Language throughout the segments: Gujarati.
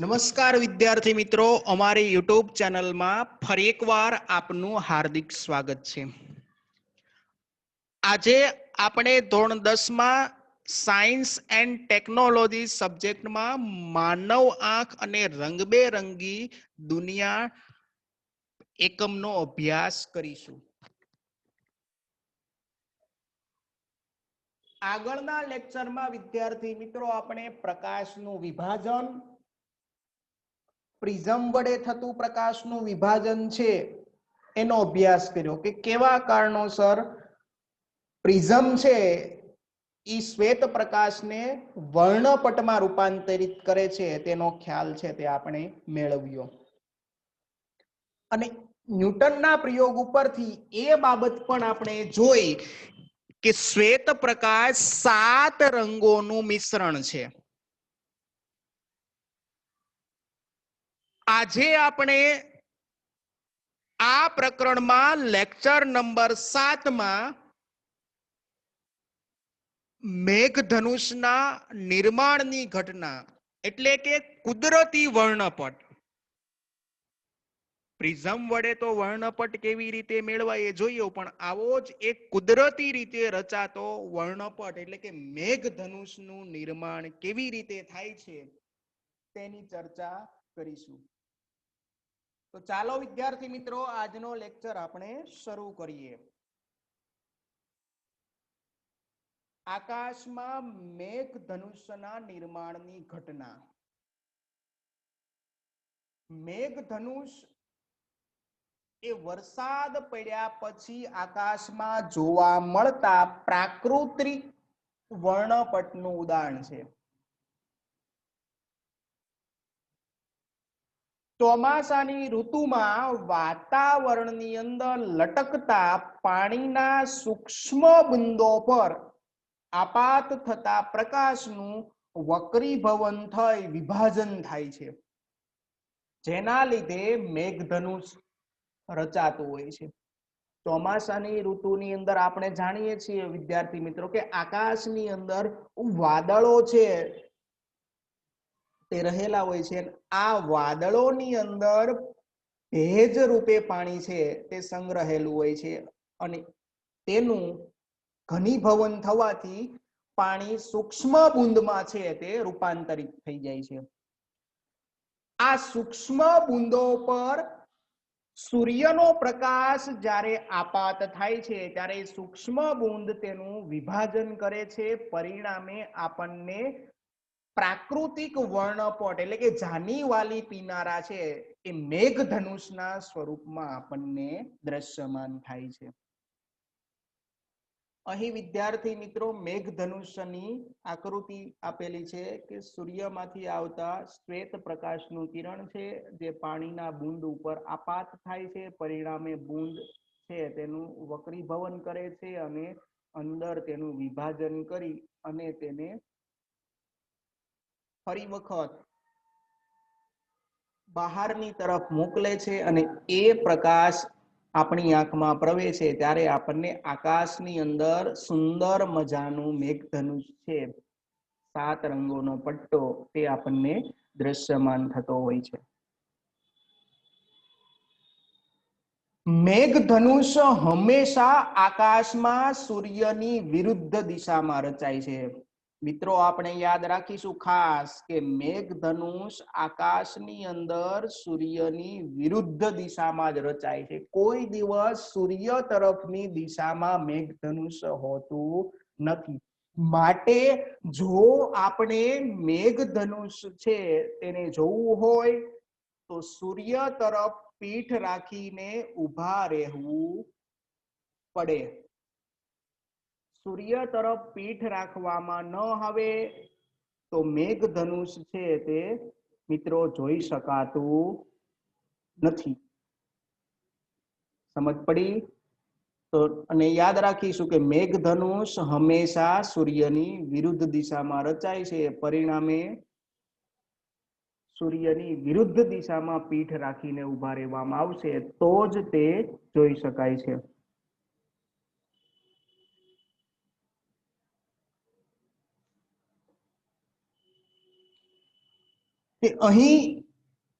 નમસ્કાર વિદ્યાર્થી મિત્રો, અમારી યુટ્યુબ ચેનલમાં ફરી એકવાર આપનું હાર્દિક સ્વાગત છે. આજે આપણે ધોરણ દસમાં સાયન્સ એન્ડ ટેકનોલોજી સબ્જેક્ટમાં માનવ આંખ અને રંગબેરંગી દુનિયા એકમનો અભ્યાસ કરીશું. આગળના લેક્ચરમાં વિદ્યાર્થી મિત્રો, આપણે પ્રકાશનું વિભાજન પ્રિઝમ વડે થતું પ્રકાશનું વિભાજન છે, એનો અભ્યાસ કર્યો કે કેવા કારણોસર પ્રિઝમ છે એ શ્વેત પ્રકાશને વર્ણપટમાં રૂપાંતરિત કરે છે, તેનો ખ્યાલ છે તે આપણે મેળવ્યો. અને ન્યૂટનના પ્રયોગ ઉપરથી એ બાબત પણ આપણે જોઈ કે શ્વેત પ્રકાશ સાત રંગોનું મિશ્રણ છે. આજે આપણે આ પ્રકરણમાં લેક્ચર નંબર સાતમાં મેઘધનુષના નિર્માણની ઘટના, એટલે કે કુદરતી વર્ણપટ. પ્રિઝમ વડે તો વર્ણપટ કેવી રીતે મેળવાય એ જોઈએ, પણ આવો જ એક કુદરતી રીતે રચાતો વર્ણપટ, એટલે કે મેઘધનુષનું નિર્માણ કેવી રીતે થાય છે, તેની ચર્ચા કરીશું. તો ચાલો વિદ્યાર્થી મિત્રો, આજનો લેક્ચર આપણે શરૂ કરીએ. આકાશમાં મેઘ ધનુષના નિર્માણની ઘટના. મેઘ ધનુષ એ વરસાદ પડ્યા પછી આકાશમાં જોવા મળતા પ્રાકૃતિક વર્ણપટનું ઉદાહરણ છે. ચોમાસાની ઋતુમાં વાતાવરણની અંદર લટકતા પાણીના સૂક્ષ્મ બિંદો પર આપાત થતા પ્રકાશનું વક્રીભવન થઈ વિભાજન થાય છે. જેના લીધે મેઘધનુષ રચાતું હોય છે. ચોમાસાની ઋતુની અંદર આપણે જાણીએ છીએ વિદ્યાર્થી મિત્રો કે આકાશની અંદર વાદળો છે. તે રહેલા હોય છે. આ વાદળોની અંદર ભેજ રૂપે પાણી છે તે સંગ્રહેલું હોય છે અને તેનું ઘનીભવન થવાથી પાણી સૂક્ષ્મ બુંદમાં છે તે રૂપાંતરિત થઈ જાય છે. આ સૂક્ષ્મ બુંદો પર સૂર્યનો પ્રકાશ જ્યારે આપાત થાય છે ત્યારે સૂક્ષ્મ બુંદ તેનું વિભાજન કરે છે. પરિણામે આપણને પ્રાકૃતિક વર્ણપટ એટલે કે જાની વાલી પીનારા છે એ મેઘધનુષના સ્વરૂપમાં આપણને દ્રશ્યમાન થાય છે. અહીં વિદ્યાર્થી મિત્રો મેઘધનુષ્યની આકૃતિ આપેલી છે કે સૂર્યમાંથી આવતા શ્વેત પ્રકાશનું કિરણ છે જે પાણીના બુંદ ઉપર આપાત થાય છે, પરિણામે બુંદ છે, તેનું વક્રીભવન કરે છે અને અંદર તેનું વિભાજન કરી અને તેને ફરી વખત બહારની તરફ મોકલે છે અને એ પ્રકાશ આપણી આંખમાં પ્રવેશે ત્યારે આપણને આકાશની અંદર સુંદર મજાનું મેઘધનુષ છે. સાત રંગોનો પટ્ટો તે આપણને દ્રશ્યમાન થતો હોય છે. મેઘધનુષ હંમેશા આકાશમાં સૂર્યની વિરુદ્ધ દિશામાં રચાય છે. મિત્રો, આપણે યાદ રાખીશું ખાસ કે મેઘધનુષ આકાશની અંદર સૂર્યની વિરુદ્ધ દિશામાં જ રચાય છે. કોઈ દિવસ સૂર્ય તરફની દિશામાં મેઘધનુષ હોતું નથી. માટે જો આપણે મેઘધનુષ છે તેને જોવું હોય, તો સૂર્ય તરફ પીઠ રાખીને ઊભા રહેવું પડે. સૂર્ય તરફ પીઠ રાખવામાં ન આવે, તો મેઘધનુષ છે તે, મિત્રો, જોઈ શકાતું નથી. સમજ પડી? તો, અને યાદ રાખીશું કે મેઘધનુષ હંમેશા સૂર્યની વિરુદ્ધ દિશામાં રચાય છે. પરિણામે સૂર્યની વિરુદ્ધ દિશામાં પીઠ રાખીને ઊભા રહેવામાં આવશે, તો જ તે જોઈ શકાય છે. કે અહીં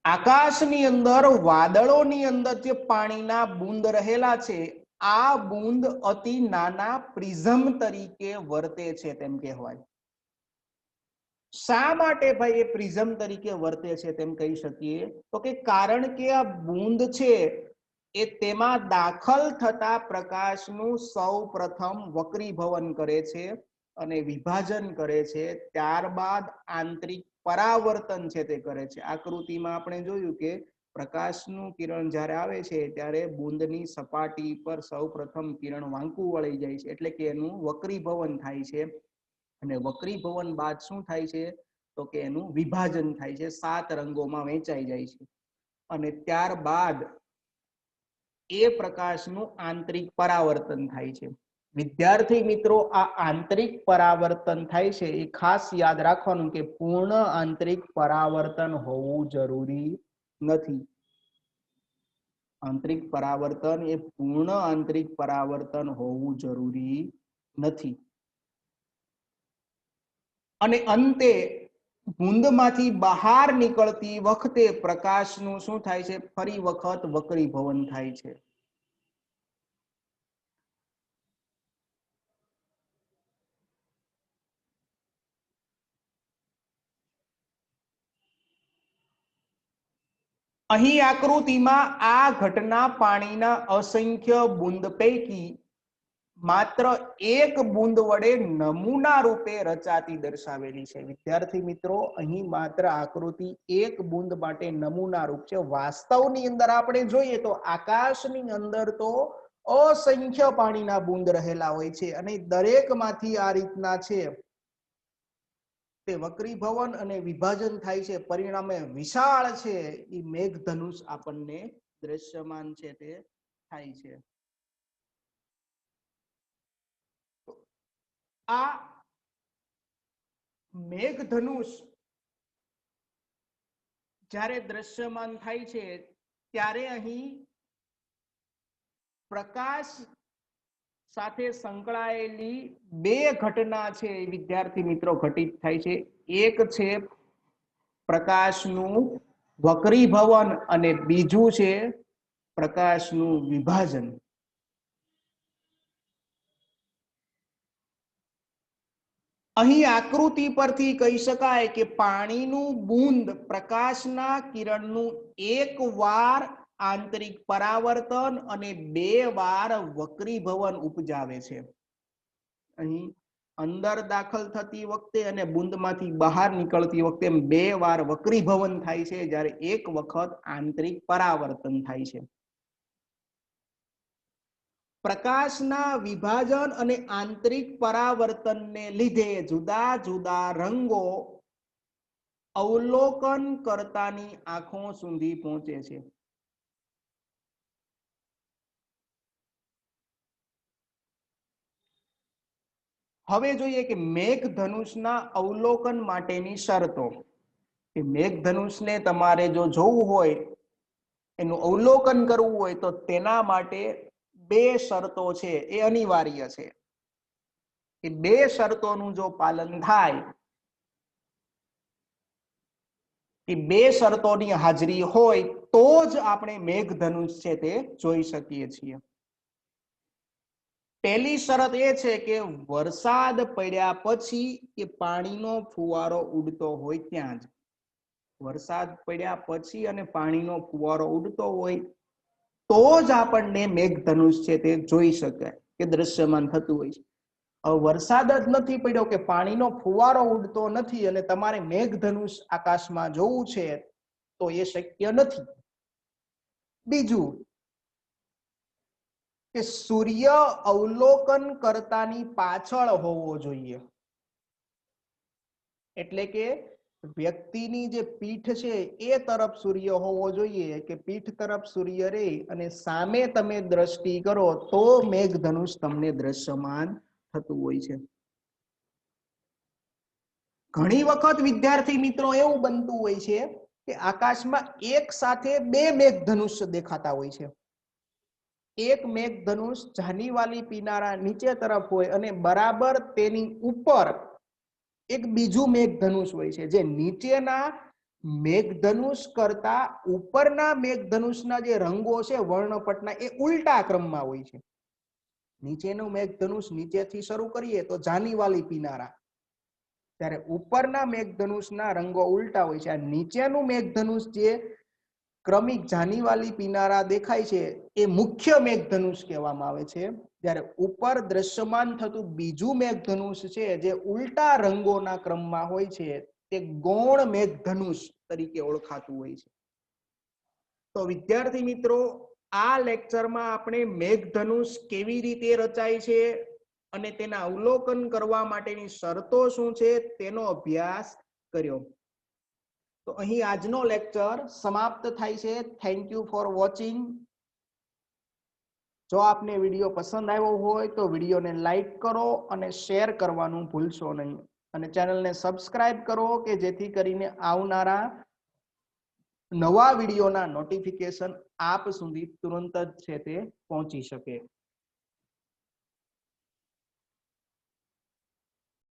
આકાશની અંદર, વાદળોની અંદર જે પાણીના બુંદ રહેલા છે, આ બુંદ અતિ નાના પ્રિઝમ તરીકે વર્તે છે તેમ કહેવાય. શા માટે ભાઈ એ પ્રિઝમ તરીકે વર્તે છે તેમ કહી શકીએ? તો કે કારણ કે આ બુંદ છે, એ તેમાં દાખલ થતા પ્રકાશનું સૌ પ્રથમ વક્રીભવન કરે છે અને વિભાજન કરે છે. ત્યારબાદ આંતરિક પરાવર્તન છે તે કરે છે. આકૃતિમાં આપણે જોયું કે પ્રકાશનું કિરણ જ્યારે આવે છે ત્યારે બુંદની સપાટી પર સૌ પ્રથમ કિરણ વાંકું વળી જાય છે. એટલે કે એનું વક્રીભવન થાય છે. અને વક્રીભવન બાદ શું થાય છે? તો કે એનું વિભાજન થાય છે. સાત રંગોમાં વહેંચાઈ જાય છે. અને ત્યારબાદ એ પ્રકાશનું આંતરિક પરાવર્તન થાય છે. વિદ્યાર્થી મિત્રો, આ આંતરિક પરાવર્તન થાય છે એ ખાસ યાદ રાખવાનું કે પૂર્ણ આંતરિક પરાવર્તન હોવું જરૂરી નથી. આંતરિક પરાવર્તન એ પૂર્ણ આંતરિક પરાવર્તન હોવું જરૂરી નથી. અને અંતે બુંદમાંથી બહાર નીકળતી વખતે પ્રકાશનું શું થાય છે? ફરી વખત વક્રીભવન થાય છે. અહીં આકૃતિમાં આ ઘટના પાણીના અસંખ્ય બુંદ પૈકી માત્ર એક બુંદ વડે નમૂના રૂપે રચાતી દર્શાવેલી છે. વિદ્યાર્થી મિત્રો, અહીં માત્ર આકૃતિ એક બુંદ માટે નમૂના રૂપ છે. વાસ્તવની અંદર આપણે જોઈએ તો આકાશની અંદર તો અસંખ્ય પાણીના બુંદ રહેલા હોય છે અને દરેકમાંથી આ રીતના છે. તે વક્રીભવન અને વિભાજન થાય છે. પરિણામે વિશાળ છે. એ મેઘધનુષ આપણને દ્રશ્યમાન છે તે થાય છે. આ મેઘધનુષ જ્યારે દ્રશ્યમાન થાય છે, ત્યારે અહીં પ્રકાશ સાથે સંકળાયેલી બે ઘટના છે વિદ્યાર્થી મિત્રો ઘટિત થાય છે. એક છે પ્રકાશનું વક્રીભવન અને બીજું છે પ્રકાશનું વિભાજન. અહીં આકૃતિ પરથી કહી શકાય કે પાણીનું બુંદ પ્રકાશના કિરણનું એક વાર આંતરિક પરાવર્તન અને બે વાર વક્રીભવન ઉપજાવે છે. અહીં અંદર દાખલ થતી વખતે અને બુંદમાંથી બહાર નીકળતી વખતે બે વાર વક્રીભવન થાય છે, જ્યારે એક વખત આંતરિક પરાવર્તન થાય છે. પ્રકાશના વિભાજન અને આંતરિક પરાવર્તનને લીધે જુદા જુદા રંગો અવલોકન કરતાની આંખો સુધી પહોંચે છે. હવે જોઈએ કે મેઘધનુષના અવલોકન માટેની શરતો. કે મેઘધનુષને તમારે જો જોવું હોય, એનું અવલોકન કરવું હોય, તો તેના માટે બે શરતો છે, એ અનિવાર્ય છે. એ બે શરતોનું જો પાલન થાય, એ બે શરતોની હાજરી હોય, તો જ આપણે મેઘધનુષ છે તે જોઈ શકીએ છીએ. પહેલી શરત એ છે કે વરસાદ પડ્યા પછી એ પાણીનો ફુવારો ઉડતો હોય ત્યાં જ. વરસાદ પડ્યા પછી અને પાણીનો ફુવારો ઉડતો હોય તો જ આપણને મેઘધનુષ છે તે જોઈ શકાય કે દ્રશ્યમાન થતું હોય છે. હવે વરસાદ જ નથી પડ્યો કે પાણીનો ફુવારો ઉડતો નથી અને તમારે મેઘધનુષ આકાશમાં જોવું છે તો એ શક્ય નથી. બીજું કે સૂર્ય અવલોકન કરતાની પાછળ હોવો જોઈએ. એટલે કે વ્યક્તિની જે પીઠ છે એ તરફ સૂર્ય હોવો જોઈએ કે પીઠ તરફ સૂર્ય રે અને સામે તમે દ્રષ્ટિ કરો તો મેઘધનુષ તમને દ્રશ્યમાન થતું હોય છે. ઘણી વખત વિદ્યાર્થી મિત્રો એવું બનતું હોય છે કે આકાશમાં એક સાથે બે મેઘધનુષ્ય દેખાતા હોય છે. એક મેઘધનુષ જાનીવાલી પીનારા નીચે તરફ હોય અને બરાબર તેની ઉપર એક બીજું મેઘધનુષ હોય છે. જે નીચેના મેઘધનુષ કરતા ઉપરના મેઘધનુષના જે રંગો છે, વર્ણપટના, એ ઉલટા ક્રમમાં હોય છે. નીચેનું મેઘધનુષ નીચેથી શરૂ કરીએ તો જાનીવાલી પીનારા. ત્યારે ઉપરના મેઘધનુષના રંગો ઉલટા હોય છે. આ નીચેનું મેઘધનુષ જે ક્રમિક જાનીવાલી પીનારા દેખાય છે એ મુખ્ય મેઘધનુષ કહેવામાં આવે છે. જ્યારે ઉપર દ્રશ્યમાન થતું બીજું મેઘધનુષ છે જે ઉલટા રંગોના ક્રમમાં હોય છે તે ગૌણ મેઘધનુષ તરીકે ઓળખાતું હોય છે. તો વિદ્યાર્થી મિત્રો, આ લેક્ચરમાં આપણે મેઘધનુષ કેવી રીતે રચાય છે અને તેના અવલોકન કરવા માટેની શરતો શું છે તેનો અભ્યાસ કર્યો. તો અહીં આજનો લેક્ચર સમાપ્ત થાય છે. થેન્ક યુ ફોર વોચિંગ જો આપને વીડિયો પસંદ આવ્યો હોય તો વિડીયોને લાઈક કરો અને શેર કરવાનું ભૂલશો નહીં. અને ચેનલને સબસ્ક્રાઇબ કરો કે જેથી કરીને આવનારા નવા વિડીયોના નોટિફિકેશન આપ સુધી તુરંત જ છે તે પહોંચી શકે.